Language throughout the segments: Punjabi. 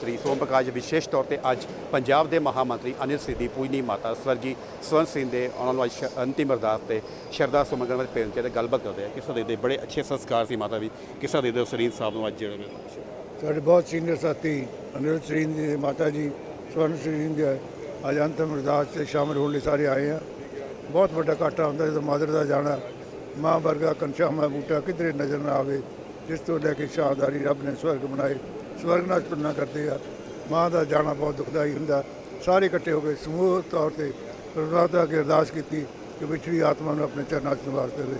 ਸ੍ਰੀ ਸੋਮ ਪ੍ਰਕਾਸ਼ ਵਿਸ਼ੇਸ਼ ਤੌਰ ਤੇ ਅੱਜ ਪੰਜਾਬ ਦੇ ਮਹਾਮੰਤਰੀ ਅਨਿਲ ਸਿੰਘ ਦੀ ਪੂਜਨੀ ਮਾਤਾ ਸਵਰਗੀ ਸਵਰਨ ਸਿੰਘ ਦੇ ਆਉਣ ਵਾਲੀ ਸ਼- ਅੰਤਿਮ ਅਰਦਾਸ ਤੇ ਸ਼ਰਧਾ ਸੁਮਨ ਵਿੱਚ ਪੇਰੈਂਟਸ ਤੇ ਗੱਲਬਾਤ ਕਰਦੇ ਆ। ਕਿਸ ਤਰ੍ਹਾਂ ਦੇ ਬੜੇ ਅੱਛੇ ਸੰਸਕਾਰ ਸੀ ਮਾਤਾ ਵੀ ਕਿਸਾ ਦੇ ਦੇ ਸਰੀਨ ਸਾਹਿਬ ਨੂੰ ਅੱਜ ਜਿਹੜਾ ਸਾਡੇ ਬਹੁਤ ਸੀਨੀਅਰ ਸਾਥੀ ਅਨਿਲ ਸਿੰਘ ਜੀ ਮਾਤਾ ਜੀ, ਸਵਰਨ ਸਿੰਘ ਜੀ ਅੱਜ ਅੰਤਮ ਅਰਦਾਸ 'ਚ ਸ਼ਾਮਲ ਹੋਣ ਲਈ ਸਾਰੇ ਆਏ ਆ। ਬਹੁਤ ਵੱਡਾ ਘਾਟਾ ਹੁੰਦਾ ਜਦੋਂ ਮਾਦਰ ਦਾ ਜਾਣਾ, ਮਾਂ ਵਰਗਾ ਕੰਸ਼ਾਮਾ ਬੂਟਾ ਕਿਧਰੇ ਨਜ਼ਰ ਨਾ ਆਵੇ, ਜਿਸ ਤੋਂ ਲੈ ਕੇ ਸ਼ਾਹਦਾਰੀ ਰੱਬ ਨੇ ਸਵਰਗ ਬਣਾਏ। ਸਵਰਗ ਨਾਲ ਤੁਲਨਾ ਕਰਦੇ ਆ। ਮਾਂ ਦਾ ਜਾਣਾ ਬਹੁਤ ਦੁਖਦਾਈ ਹੁੰਦਾ। ਸਾਰੇ ਇਕੱਠੇ ਹੋ ਕੇ ਸਮੂਹ ਤੌਰ ਤੇ ਪਰਮਾਤਮਾ ਅੱਗੇ ਅਰਦਾਸ ਕੀਤੀ ਕਿ ਵਿਛੜੀ ਆਤਮਾ ਨੂੰ ਆਪਣੇ ਚਰਨਾਂ 'ਚ ਨਿਵਾਸ ਦੇਵੇ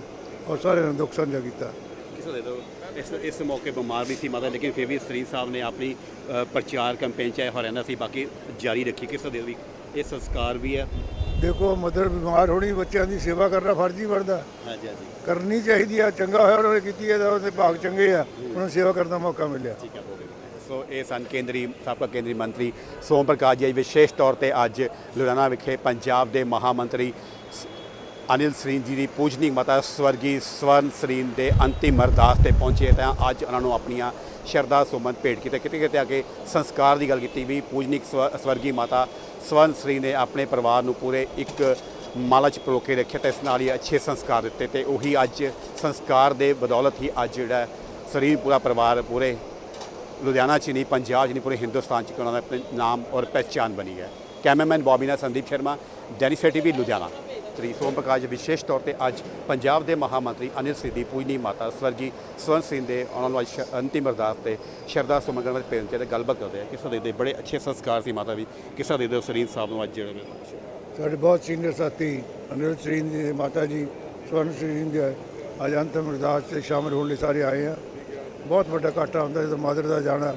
ਔਰ ਸਾਰਿਆਂ ਨੇ ਦੁੱਖ ਸਾਂਝਾ ਕੀਤਾ। ਕਿਸ ਤਰ੍ਹਾਂ ਦੇ? ਇਸ ਇਸ ਮੌਕੇ ਬਿਮਾਰ ਵੀ ਸੀ ਮਾਤਾ ਲੇਕਿਨ ਫਿਰ ਵੀ ਸਰੀਰ ਸਾਹਿਬ ਨੇ ਆਪਣੀ ਪ੍ਰਚਾਰ ਕੈਂਪੇਨ ਚਾਹੇ ਹਰਿਆਣਾ ਸੀ ਬਾਕੀ ਜਾਰੀ ਰੱਖੀ ਕਿਸ ਦੇ ਵੀ? ਇਹ ਸੰਸਕਾਰ ਵੀ ਹੈ। ਦੇਖੋ ਮਦਰ ਬਿਮਾਰ ਹੋਣੀ ਬੱਚਿਆਂ ਦੀ ਸੇਵਾ ਕਰਨਾ ਫਰਜ਼ ਹੀ ਬਣਦਾ। ਹਾਂਜੀ ਹਾਂਜੀ। ਕਰਨੀ ਚਾਹੀਦੀ ਆ ਚੰਗਾ ਹੋਇਆ ਉਹਨਾਂ ਕੀਤੀ ਹੈ ਉਹਦੇ ਭਾਗ ਚੰਗੇ ਆ। ਉਹਨਾਂ ਸੇਵਾ ਕਰਨ ਦਾ ਮੌਕਾ ਮਿਲਿਆ। ਠੀਕ ਹੈ ਸੋ ਇਹ ਸਨ ਕੇਂਦਰੀ, ਸਾਬਕਾ ਕੇਂਦਰੀ ਮੰਤਰੀ ਸੋਮ ਪ੍ਰਕਾਸ਼ ਜੀ। ਵਿਸ਼ੇਸ਼ ਤੌਰ ਤੇ ਅੱਜ ਲੁਧਿਆਣਾ ਵਿਖੇ ਪੰਜਾਬ ਦੇ ਮਹਾਮੰਤਰੀ ਸ- ਅਨਿਲ ਸਰੀਨ ਜੀ ਦੀ ਪੂਜਨੀਕ ਮਾਤਾ ਸਵਰਗੀ ਸਵਰਨ ਸਰੀਨ ਦੇ ਅੰਤਿਮ ਅਰਦਾਸ ਤੇ ਪਹੁੰਚੇ ਤਾਂ ਅੱਜ ਉਹਨਾਂ ਨੂੰ ਆਪਣੀਆਂ ਸ਼ਰਧਾ ਸੁਮਨ ਭੇਟ ਕੀਤੇ। ਕਿਤੇ ਕਿਤੇ ਆ ਕੇ ਸੰਸਕਾਰ ਦੀ ਗੱਲ ਕੀਤੀ ਵੀ ਪੂਜਨੀਕ ਸਵ- ਸਵਰਗੀ ਮਾਤਾ ਸਵਰਨ ਸਰੀਨ ਨੇ ਆਪਣੇ ਪਰਿਵਾਰ ਨੂੰ ਪੂਰੇ ਇੱਕ ਮਾਲਾ ਚ ਪਰੋ ਕੇ ਰੱਖਿਆ ਤੇ ਇਸ ਨਾਲ ਹੀ ਅੱਛੇ ਸੰਸਕਾਰ ਦਿੱਤੇ ਤੇ ਉਹੀ ਅੱਜ ਸੰਸਕਾਰ ਦੇ ਬਦੌਲਤ ਹੀ ਅੱਜ ਜਿਹੜਾ ਸਰੀਰ ਪੂਰਾ ਪਰਿਵਾਰ ਪੂਰੇ ਲੁਧਿਆਣਾ ਚ ਨਹੀਂ, ਪੰਜਾਬ ਚ ਨਹੀਂ, ਪੂਰੇ ਹਿੰਦੁਸਤਾਨ ਚ ਉਹਨਾਂ ਦਾ ਆਪਣੇ ਨਾਮ ਔਰ ਪਹਿਚਾਨ ਬਣੀ ਹੈ। ਕੈਮਰਾਮੈਨ ਬੌਬੀ ਨਾਲ ਸੰਦੀਪ ਸ਼ਰਮਾ ਡੈਨੀਸਰ ਟੀਵੀ, ਲੁਧਿਆਣਾ। ਸ੍ਰੀ ਸੋਮ ਪ੍ਰਕਾਸ਼ ਵਿਸ਼ੇਸ਼ ਤੌਰ ਤੇ ਅੱਜ ਪੰਜਾਬ ਦੇ ਮਹਾਮੰਤਰੀ ਅਨਿਲ ਸਿੰਘ ਦੀ ਪੂਜਨੀ ਮਾਤਾ, ਸਵਰਗੀ ਸਵਰਨ ਸਿੰਘ ਦੇ ਆਉਣ ਵਾਲੀ ਸ਼- ਅੰਤਿਮ ਅਰਦਾਸ ਤੇ ਸ਼ਰਧਾ ਸੁਮਨ ਵਿੱਚ ਪੇਰੈਂਟਸ ਤੇ ਗੱਲਬਾਤ ਕਰਦੇ ਆ। ਕਿਸ ਤਰ੍ਹਾਂ ਦੇ ਬੜੇ ਅੱਛੇ ਸੰਸਕਾਰ ਸੀ ਮਾਤਾ ਵੀ ਕਿਸ ਤਰ੍ਹਾਂ ਦੇ ਸਰੀਨ ਸਾਹਿਬ ਨੂੰ ਅੱਜ ਜਿਹੜਾ ਸਾਡੇ ਬਹੁਤ ਸੀਨੀਅਰ ਸਾਥੀ ਅਨਿਲ ਸਰੀਨ ਜੀ, ਮਾਤਾ ਜੀ, ਸਵਰਨ ਸਰੀਨ ਜੀ, ਅੱਜ ਅੰਤਿਮ ਅਰਦਾਸ 'ਚ ਸ਼ਾਮਲ ਹੋਣ ਲਈ ਸਾਰੇ ਆਏ ਆ। ਬਹੁਤ ਵੱਡਾ ਘਾਟਾ ਹੁੰਦਾ ਜਦੋਂ ਮਾਦਰ ਦਾ ਜਾਣਾ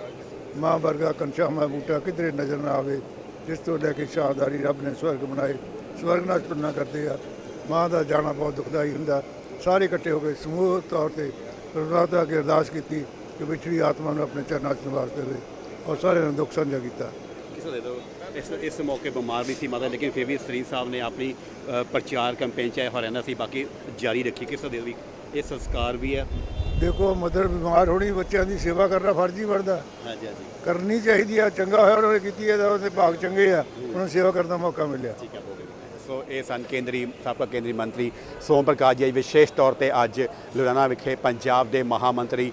ਮਾਂ ਵਰਗਾ ਕੰਸ਼ਾਮਾ ਬੂਟਾ ਕਿਧਰੇ ਨਜ਼ਰ ਨਾ ਆਵੇ ਜਿਸ ਤੋਂ ਲੈ ਕੇ ਸ਼ਾਹਦਾਰੀ ਰੱਬ ਨੇ ਸਵਰਗ ਬਣਾਏ। ਸਵਰਗ ਨਾਲ ਤੁਲਨਾ ਕਰਦੇ ਆ ਮਾਂ ਦਾ ਜਾਣਾ ਬਹੁਤ ਦੁਖਦਾਈ ਹੁੰਦਾ। ਸਾਰੇ ਇਕੱਠੇ ਹੋ ਕੇ ਸਮੂਹ ਤੌਰ ਤੇ ਪਰਮਾਤਮਾ ਅੱਗੇ ਅਰਦਾਸ ਕੀਤੀ ਕਿ ਵਿਛੜੀ ਆਤਮਾ ਨੂੰ ਆਪਣੇ ਚਰਨਾਂ 'ਚ ਨਿਵਾਸ ਦੇਵੇ ਔਰ ਸਾਰਿਆਂ ਨੇ ਦੁੱਖ ਸਾਂਝਾ ਕੀਤਾ। ਕਿਸ ਦੇ ਦੋ ਇਸ ਇਸ ਮੌਕੇ ਬਿਮਾਰ ਵੀ ਸੀ ਮਾਤਾ ਲੇਕਿਨ ਫਿਰ ਵੀ ਸਰੀਰ ਸਾਹਿਬ ਨੇ ਆਪਣੀ ਅ, ਪ੍ਰਚਾਰ ਕੈਂਪੇਨ ਚਾਹੇ ਹਰਿਆਣਾ ਸੀ ਬਾਕੀ ਜਾਰੀ ਰੱਖੀ ਕਿਸ ਦੇ ਵੀ। ਇਹ ਸੰਸਕਾਰ ਵੀ ਹੈ। ਦੇਖੋ ਮਦਰ ਬਿਮਾਰ ਹੋਣੀ ਬੱਚਿਆਂ ਦੀ ਸੇਵਾ ਕਰਨਾ ਫਰਜ਼ ਹੀ ਬਣਦਾ। ਹਾਂਜੀ ਹਾਂਜੀ। ਕਰਨੀ ਚਾਹੀਦੀ ਆ ਚੰਗਾ ਹੋਇਆ ਉਹਨਾਂ ਨੇ ਕੀਤੀ ਹੈ ਤਾਂ ਉਹਦੇ ਭਾਗ ਚੰਗੇ ਆ ਉਹਨਾਂ ਨੂੰ ਸੇਵਾ ਕਰਨ ਦਾ ਮੌਕਾ ਮਿਲਿਆ। ਠੀਕ ਹੈ ਹੋ ਗਿਆ। ਸੋ ਇਹ ਸਨ ਕੇਂਦਰੀ ਸਾਬਕਾ ਕੇਂਦਰੀ ਮੰਤਰੀ ਸੋਮ ਪ੍ਰਕਾਸ਼ ਜੀ ਵਿਸ਼ੇਸ਼ ਤੌਰ ਤੇ ਅੱਜ ਲੁਧਿਆਣਾ ਵਿਖੇ ਪੰਜਾਬ ਦੇ ਮਹਾਮੰਤਰੀ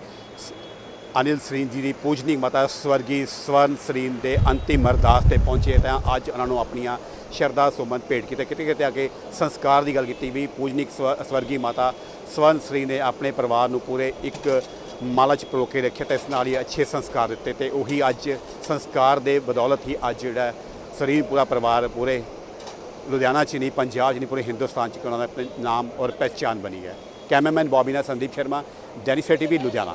ਅਨਿਲ ਸਰੀਨ ਜੀ ਦੀ ਪੂਜਨੀਕ ਮਾਤਾ ਸਵਰਗੀ ਸਵਰਨ ਸਰੀਨ ਦੇ ਅੰਤਿਮ ਅਰਦਾਸ ਤੇ ਪਹੁੰਚੇ ਤਾਂ ਅੱਜ ਉਹਨਾਂ ਨੂੰ ਆਪਣੀਆਂ ਸ਼ਰਧਾ ਸੁਮਨ ਭੇਟ ਕੀਤੇ, ਕਿਤੇ ਕਿਤੇ ਆ ਕੇ ਸੰਸਕਾਰ ਦੀ ਗੱਲ ਕੀਤੀ ਵੀ ਪੂਜਨੀਕ ਸਵਰਗੀ ਮਾਤਾ ਸਵਰਨ ਸਰੀਨ ਨੇ ਆਪਣੇ ਪਰਿਵਾਰ ਨੂੰ ਪੂਰੇ ਇੱਕ ਮਾਲਾ ਚ ਪਰੋ ਕੇ ਰੱਖਿਆ ਤੇ ਇਸ ਨਾਲ ਹੀ ਅੱਛੇ ਸੰਸਕਾਰ ਦਿੱਤੇ ਤੇ ਉਹੀ ਅੱਜ ਸੰਸਕਾਰ ਦੇ ਬਦੌਲਤ ਹੀ ਅੱਜ ਜਿਹੜਾ ਸਰੀਰ ਪੂਰਾ ਪਰਿਵਾਰ ਪੂਰੇ ਲੁਧਿਆਣਾ ਚ ਨਹੀਂ, ਪੰਜਾਬ ਚ ਨਹੀਂ, ਪੂਰੇ ਹਿੰਦੁਸਤਾਨ ਚ ਉਹਨਾਂ ਦਾ ਨਾਮ ਔਰ ਪਛਾਣ ਬਣੀ ਹੈ। ਕੈਮਰਾਮੈਨ ਬੌਬੀ ਨਾਲ ਸੰਦੀਪ ਸ਼ਰਮਾ, ਡੈਨੀਸਾ ਟੀਵੀ ਲੁਧਿਆਣਾ।